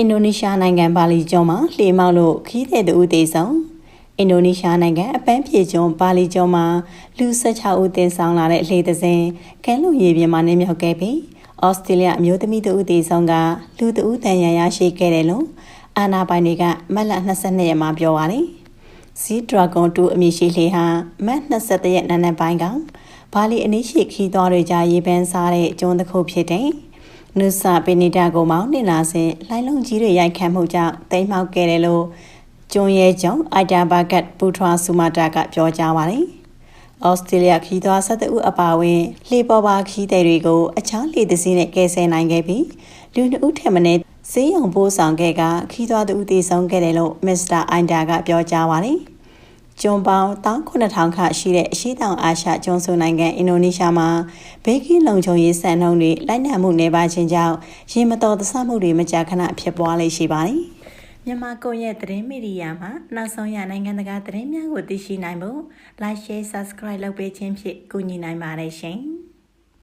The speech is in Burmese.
အင်ဒိုနီးရှားနိုင်ငံဘာလီကျွန်းမှာလှေမောက်လို့ခီးတဲ့တူဦးသေးဆုံးအင်ဒိုနီးရှားနိုင်ငံအပန်းဖြေကျွန်းဘာလီကျွန်းမှာလူ16ဦးတင်ဆောင်လာတဲ့လှေတစ်စင်းကမ်းလွန်ရေပြင်မှာနင်းမြောက်ခဲ့ပြီးဩစတြေးလျအမျိုးသမီးတူဦးသေးဆုံးကလူတဦးတန်ရန်ရရှိခဲ့တယ်လို့အာနာပိုင်တွေကမတ်လ22ရက်မှာပြောပါတယ်။ Sea Dragon 2အမည်ရှိလှေဟာမတ်23ရက်နံနက်ပိုင်းကဘာလီအနည်းရှိခီးသွားတွေကြားရေပန်းစားတဲ့ကျွန်းတစ်ခုဖြစ်တဲ့ နုဆာပီနီတာကိုမောင်းနေလာစဉ်လှိုင်းလုံးကြီးတွေရိုက်ခတ်မှုကြောင့်တိမ်မှောက်ခဲ့တယ်လို့ကျွန်းရဲကျောင်းအိုက်တာဘာကတ်ပူထွာဆူမာတာကပြောကြားပါတယ်။ဩစတြေးလျခီးသွား၁၁ဦးအပါအဝင်လှေပေါ်ပါခီးသည်တွေကိုအခြားလှေတစ်စီးနဲ့ကယ်ဆယ်နိုင်ခဲ့ပြီးလူနှစ်ဦးထက်မနည်းဈေးရုံပိုးဆောင်ခဲ့ကခီးသွားသူဦးတည်ဆုံးခဲ့တယ်လို့မစ္စတာအိုင်တာကပြောကြားပါတယ်။ ကျွန်းပေါင်း19000ခရှိတဲ့အရှိတောင်အာရှကျွန်းစုနိုင်ငံအင်ဒိုနီးရှားမှာဘေးကင်းလုံခြုံရေးစံနှုန်းတွေလိုက်နာမှုနေပါခြင်းကြောင့်ရေမတော်သဆမှုတွေမကြာခဏဖြစ်ပွားလေရှိပါတယ်။မြန်မာကွန်ရက်သတင်းမီဒီယာမှာနောက်ဆုံးရနိုင်ငံတကာသတင်းများကိုသိရှိနိုင်ဖို့ Like Share Subscribe လုပ်ပေးခြင်းဖြင့်ကူညီနိုင်ပါတယ်ရှင်။